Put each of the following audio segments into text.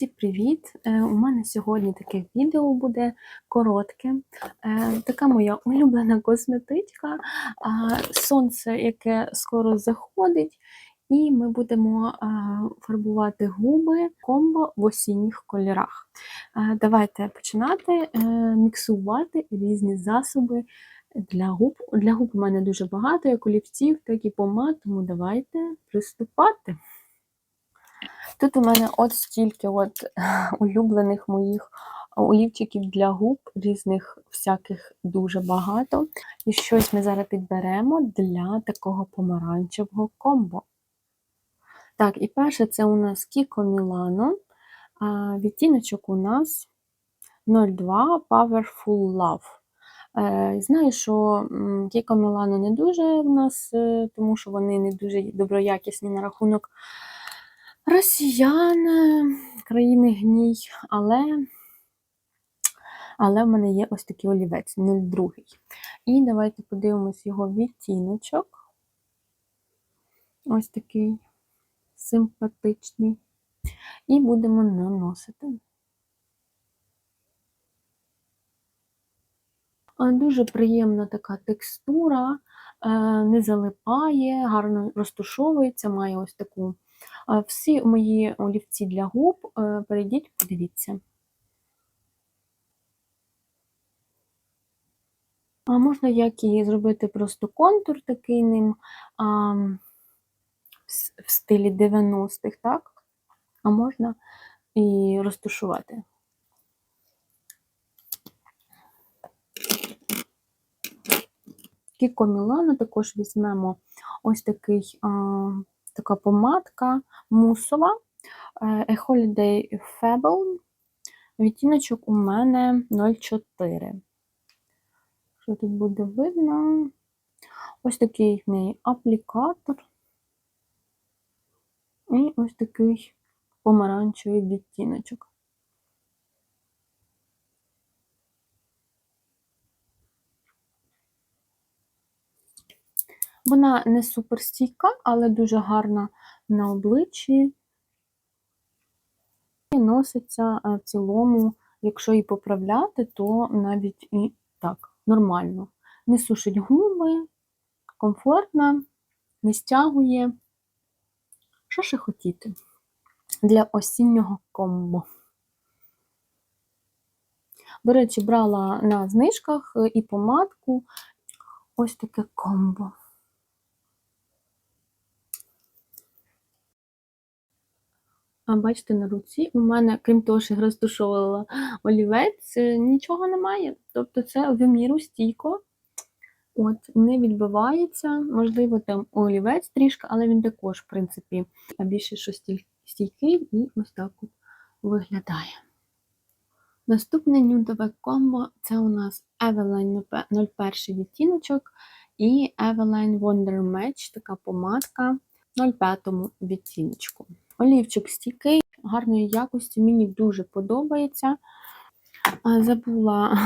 Всім привіт! Е, У мене сьогодні таке відео буде коротке. Е, Така моя улюблена косметичка, сонце, яке скоро заходить, і ми будемо фарбувати губи комбо в осінніх кольорах. Е, Давайте починати е, міксувати різні засоби для губ. Для губ у мене дуже багато, як олівців, так і помад, тому давайте приступати. Тут у мене от стільки от улюблених моїх олівчиків для губ, різних всяких дуже багато. І щось ми зараз підберемо для такого помаранчевого комбо. Так, і перше це у нас Milano. А, Відтіночок у нас 02 Powerful Love. Е, Знаю, що Кіко Мілано не дуже в нас, е, тому що вони не дуже доброякісні на рахунок росіян, е, країни гній, але але в мене є ось такий олівець 02. І давайте подивимось його відтіночок. Ось такий симпатичний. І будемо наносити. Дуже приємна така текстура, не залипає, гарно розтушовується, має ось таку. Всі мої олівці для губ, перейдіть, подивіться. А Можна як і зробити просто контур такий ним а, в стилі 90-х, так? А можна і розташувати. Кіко Мілано також візьмемо ось такий, така помадка мусова A Holiday Fable. Відтіночок у мене 0,4. Що тут буде видно? Ось такий в аплікатор. І ось такий помаранчевий відтіночок. Вона не суперстійка, але дуже гарна на обличчі. І носиться в цілому, якщо її поправляти, то навіть і так, нормально. Не сушить губи, комфортна, не стягує. Що ще хотіти для осіннього комбо? До речі, брала на знижках і помадку ось таке комбо. Бачите, на руці у мене, крім того, що я розташовувала олівець, нічого немає. Тобто це в міру стійко, от, не відбивається. Можливо, там олівець трішки, але він також, в принципі, більше що стійкий і ось так от виглядає. Наступне нюдове комбо це у нас Eveline 01 відтіночок і Eveline Wonder Match, така помадка 05 відтіночку. Олівчик стійкий, гарної якості, мені дуже подобається. Забула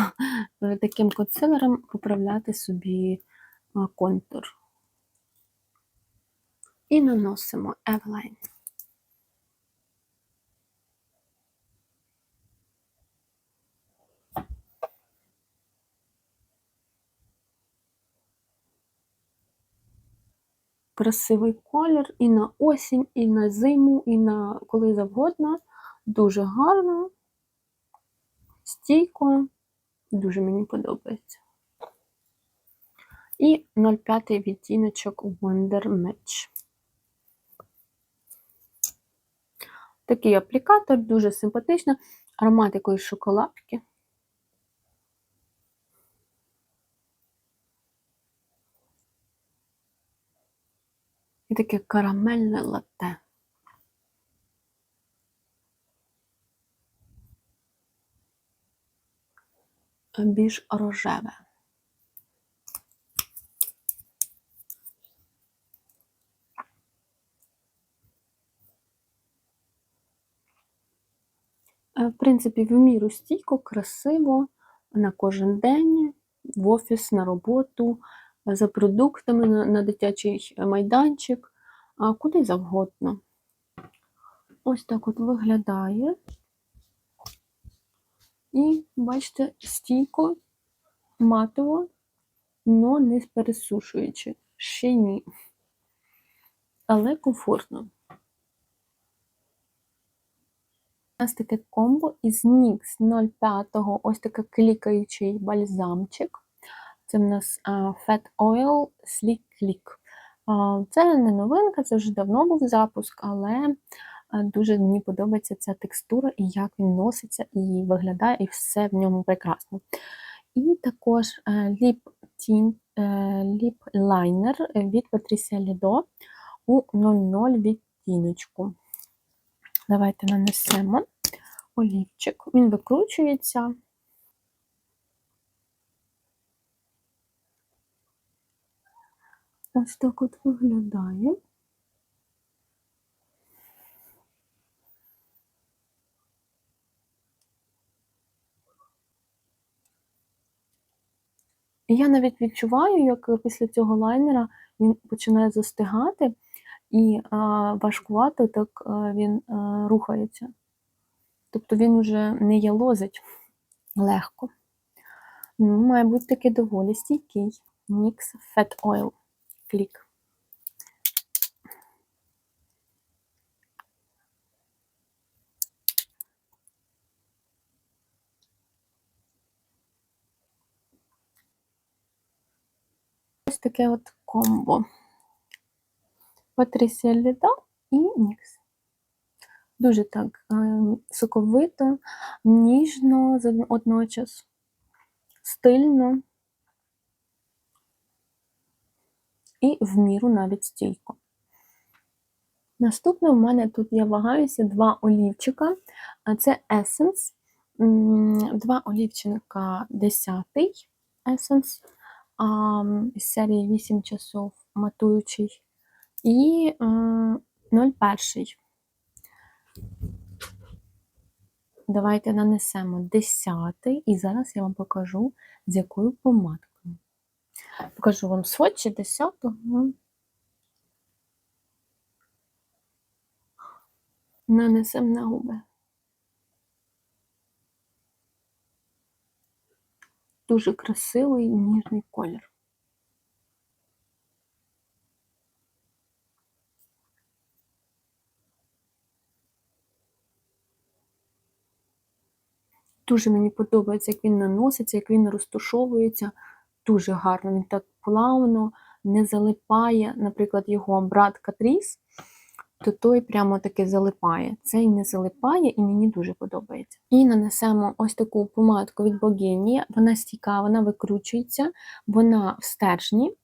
таким консилером поправляти собі контур. І наносимо Eveline. Красивий колір і на осінь, і на зиму, і на коли завгодно. Дуже гарно, стійко, дуже мені подобається. І 05 відтіночок Wonder Match. Такий аплікатор, дуже симпатично, аромат якоїсь шоколадки. І таке карамельне латте. Більш рожеве. В принципі, в міру стійко, красиво, на кожен день, в офіс, на роботу, за продуктами на, дитячий майданчик, куди завгодно. Ось так от виглядає. І, бачите, стійко, матово, но не пересушуючи. Ще ні. Але комфортно. У нас таке комбо із NYX 05 ось такий клікаючий бальзамчик. Це в нас Fat Oil Sleek Click. Це не новинка, це вже давно був запуск, але дуже мені подобається ця текстура і як він носиться, і виглядає, і все в ньому прекрасно. І також Lip Tint, Lip Liner від Patricia Lido у 00 відтіночку. Давайте нанесемо олівчик. Він викручується. Ось так от виглядає. І я навіть відчуваю, як після цього лайнера він починає застигати і важкувато так він рухається. Тобто він вже не ялозить легко. Ну, Має бути таки доволі стійкий. NYX Fat Oil Click. Ось таке от комбо. Патрісія Ліда і Нікс. Дуже так е, соковито, ніжно одночас, стильно і в міру навіть стійко. Наступне в мене тут я вагаюся два олівчика. Це Essence, два олівчика 10 Essence із серії 8 часов матуючий і 01. Давайте нанесемо 10 і зараз я вам покажу, з якою помадкою. Покажу вам сводчі 10 Нанесемо на губи. Дуже красивий ніжний колір. Дуже мені подобається, як він наноситься, як він розташовується. Дуже гарно, він так плавно не залипає, наприклад, його брат Катріс, то той прямо таки залипає. Цей не залипає і мені дуже подобається. І нанесемо ось таку помадку від Богині. Вона стійка, вона викручується, вона в стержні,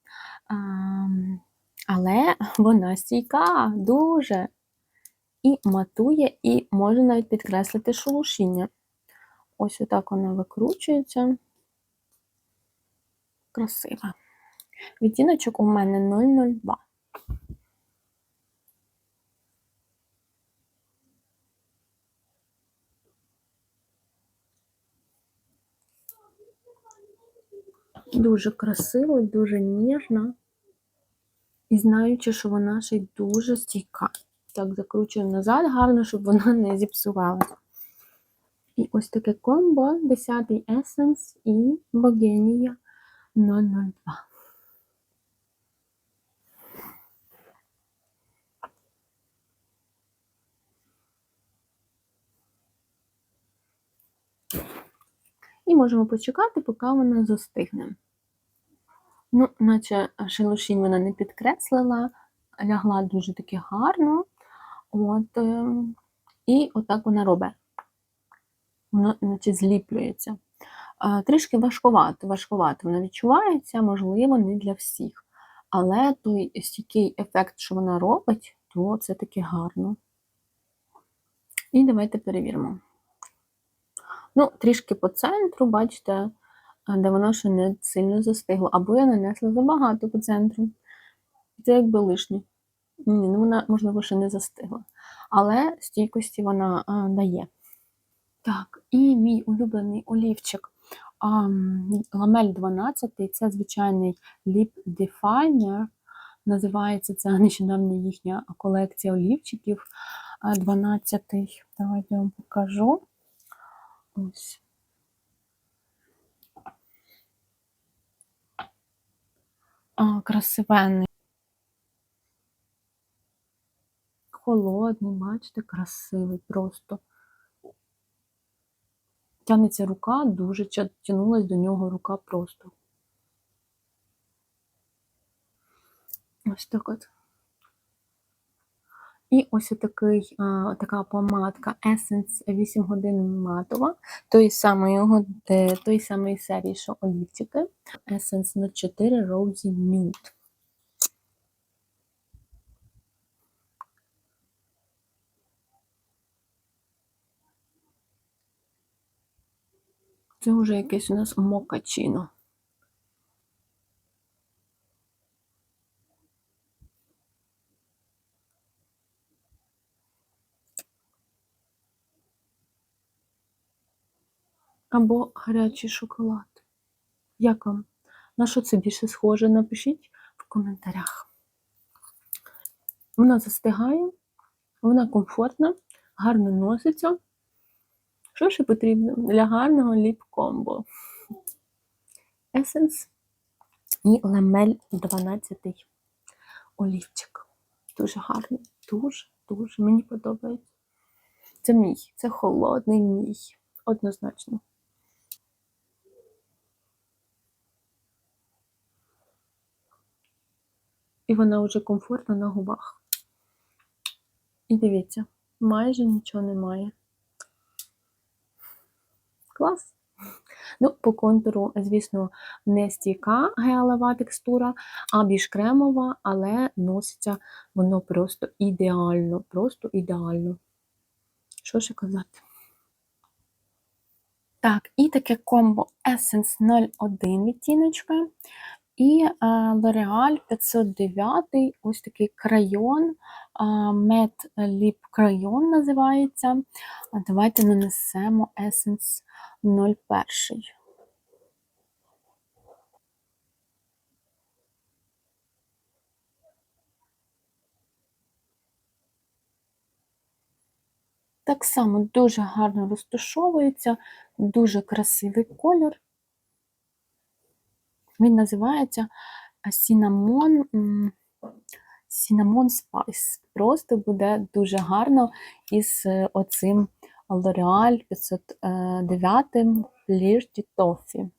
але вона стійка, дуже. І матує, і може навіть підкреслити шелушіння. Ось отак вона викручується. Красива. Відтіночок у мене 002. Дуже красиво, дуже ніжна. І знаючи, що вона ще й дуже стійка. Так, закручую назад гарно, щоб вона не зіпсувалася. І ось таке комбо 10 Essence і Богенія 002. І можемо почекати, поки вона застигне. Ну, наче шелушінь вона не підкреслила, лягла дуже таки гарно. От, ем, І отак вона робить воно наче зліплюється. Трішки важкувато, важкувато вона відчувається, можливо, не для всіх. Але той стійкий ефект, що вона робить, то це таки гарно. І давайте перевіримо. Ну, трішки по центру, бачите, де воно ще не сильно застигло. Або я нанесла забагато по центру. Це якби лишнє. Ні, ну вона, можливо, ще не застигла. Але стійкості вона а, дає. Так, і мій улюблений олівчик Ламель 12 це звичайний Lip Definer. Називається це нещодавно їхня колекція олівчиків 12 Давайте я вам покажу. Ось. Красивенний. Холодний, бачите, красивий просто. Тянеться рука, дуже тянулась до нього рука просто. Ось так от. І ось такий, а, така помадка Essence 8 годин матова, той самої, е, той самої серії, що олівчики. Essence 04 Rosy Nude. Це вже якесь у нас мокачино. Або гарячий шоколад. Як вам? На що це більше схоже? Напишіть в коментарях. Вона застигає, вона комфортна, гарно носиться. Що ще потрібно для гарного ліп-комбо? Essence і ламель 12 олівчик. Дуже гарний, дуже-дуже мені подобається. Це мій, це холодний мій, однозначно. І вона вже комфортна на губах. І дивіться, майже нічого немає. Клас. Ну, По контуру, звісно, не стійка гелева текстура, а більш кремова, але носиться воно просто ідеально, просто ідеально. Що ще казати? Так, і таке комбо Essence 01 відтіночка. І е, L'Oreal 509 ось такий крайон, Matte Lip Crayon називається. Давайте нанесемо Essence 01. Так само дуже гарно розташовується, дуже красивий колір. Він називається Cinnamon, Cinnamon Spice. Просто буде дуже гарно із е, оцим L'Oreal 509 Flirty Toffee.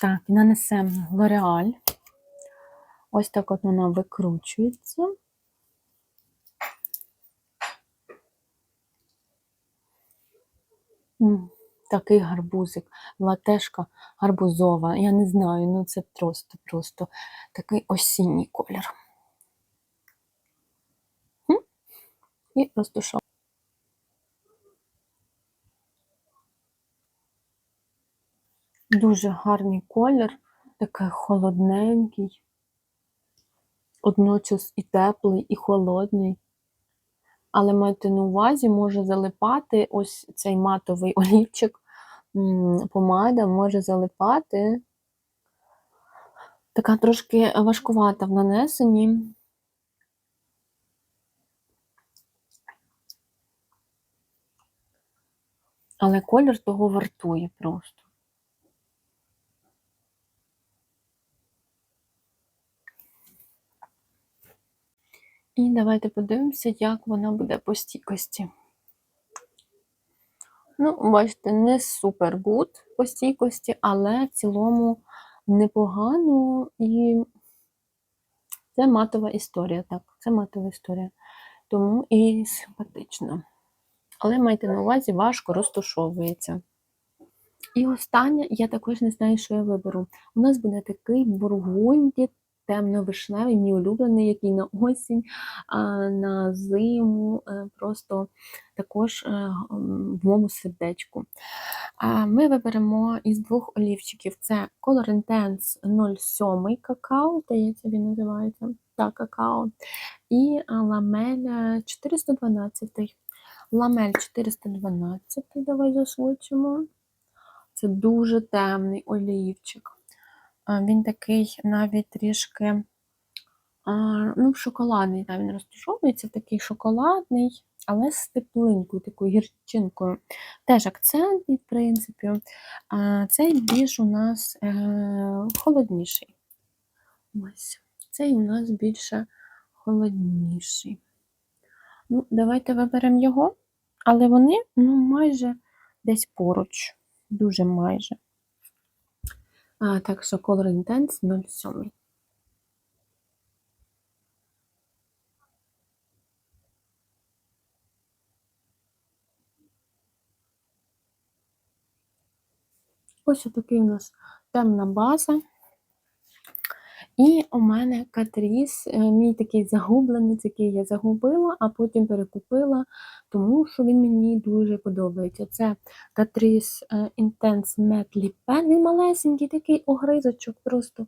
Так, нанесемо L'Oreal. Ось так от вона викручується. Такий гарбузик, латешка гарбузова. Я не знаю, ну це просто-просто такий осінній колір. І розтушав. Дуже гарний колір, такий холодненький, одночас і теплий, і холодний. Але майте на увазі, може залипати ось цей матовий олівчик, помада може залипати. Така трошки важкувата в нанесенні. Але колір того вартує просто. І давайте подивимося, як вона буде по стійкості. Ну, бачите, не супер гуд по стійкості, але в цілому непогано і це матова історія, так, це матова історія. Тому і симпатично. Але майте на увазі, важко розташовується. І останнє, я також не знаю, що я виберу. У нас буде такий бургунді темно-вишневий, мій улюблений, який на осінь, на зиму, е, просто також е, в моєму сердечку. Ми виберемо із двох олівчиків: це Color Intense 07 какао, здається, він називається так, какао, і ламель 412. Ламель 412, давай засвочимо. Це дуже темний олівчик. Він такий навіть трішки ну, шоколадний, там він розташовується, такий шоколадний, але з теплинкою, такою гірчинкою. Теж акцент, в принципі, цей більш у нас е, холодніший. Ось. Цей у нас більше холодніший. Ну, давайте виберемо його, але вони ну, майже десь поруч. Дуже майже. А, так що Color Intense 07. Ось отакий у нас темна база. І у мене катріс, е, мій такий загублений, який я загубила, а потім перекупила, тому що він мені дуже подобається. Це катріс е, Intense Matte Lip. Він малесенький, такий огризочок, просто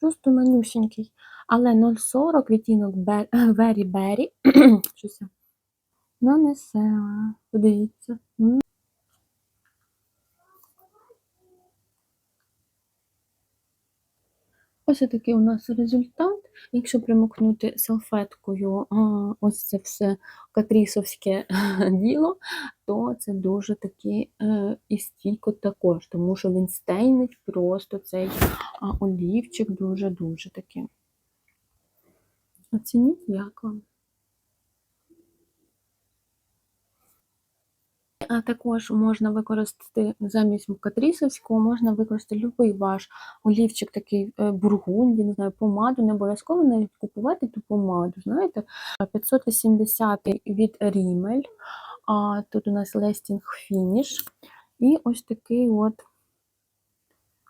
просто манюсенький. Але 0,40 відтінок Very Berry. Я нанесела. Подивіться. Ось такий у нас результат. Якщо примокнути салфеткою ось це все катрісовське діло, то це дуже таки е, і стійко також, тому що він стейнить просто цей олівчик дуже-дуже такий. Оцініть, як вам. А також можна використати замість катрісовського, можна використати будь-який ваш олівчик, такий е, бургунді, не знаю, помаду, не обов'язково навіть купувати ту помаду. Знаєте, 580 від Rimmel, а тут у нас Lasting Finish. І ось такий от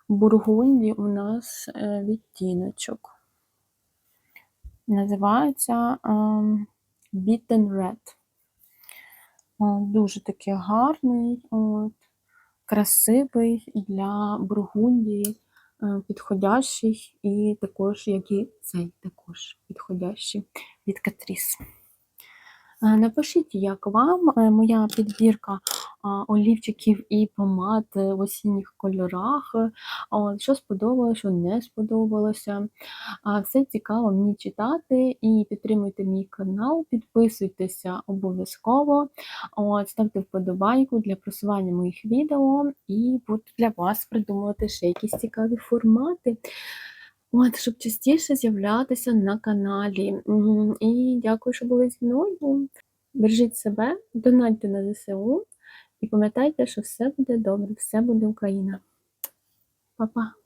бургунді у нас е, відтіночок. Називається ем, Beaten Red. О, Дуже такий гарний, от, красивий для Бургундії, е, підходящий, і також, як і цей також підходящий від Катріс. Е, Напишіть, як вам Е, моя підбірка олівчиків і помад в осінніх кольорах. Що сподобалося, що не сподобалося. Все цікаво мені читати і підтримуйте мій канал, підписуйтеся обов'язково, ставте вподобайку для просування моїх відео і буду для вас придумувати ще якісь цікаві формати. От, щоб частіше з'являтися на каналі. І дякую, що були зі мною. Бережіть себе, донатьте на ЗСУ і пам'ятайте, що все буде добре, все буде Україна. Па-па!